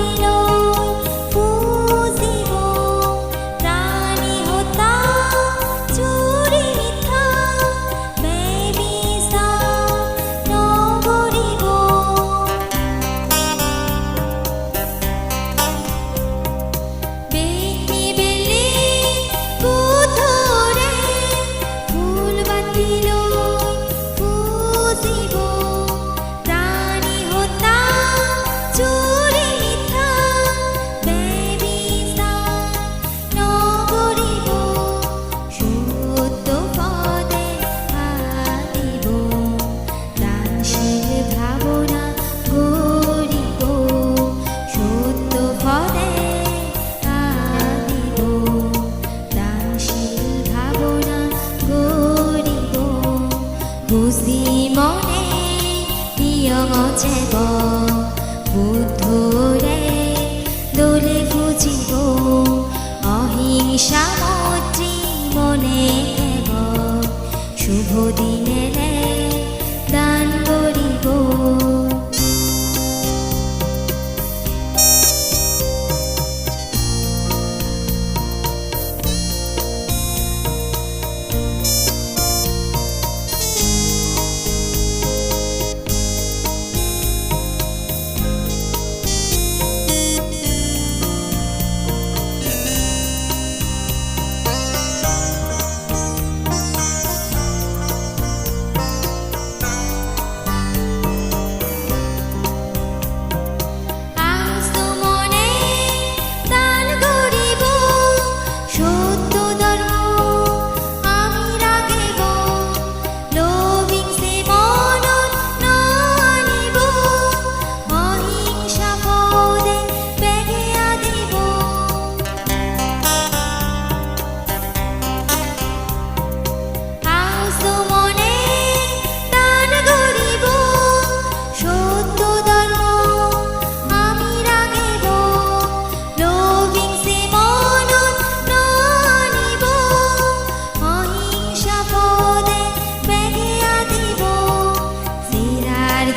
camino যাব বুদ্ধরে দোলে বুঝিব অহিংসা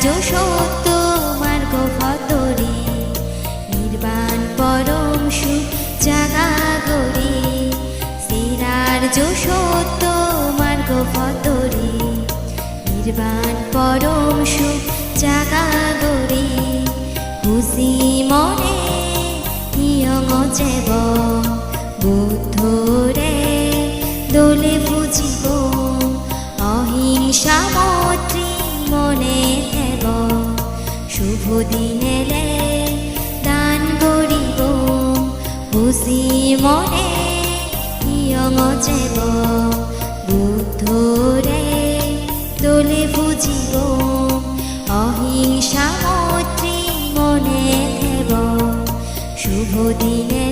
যশোত মার্গ ফতরে নির্বাণ পরম সুখ সেরার মার্গ নির্বাণ খুশি মনে কিয় মজেব শুভদিনেলে দান করিব খুশি মনে ইয়ঙচেব বুদ্ধরে তোলে বুঝিব অহিংসা মৈত্রী মনে দেব। শুভদিনে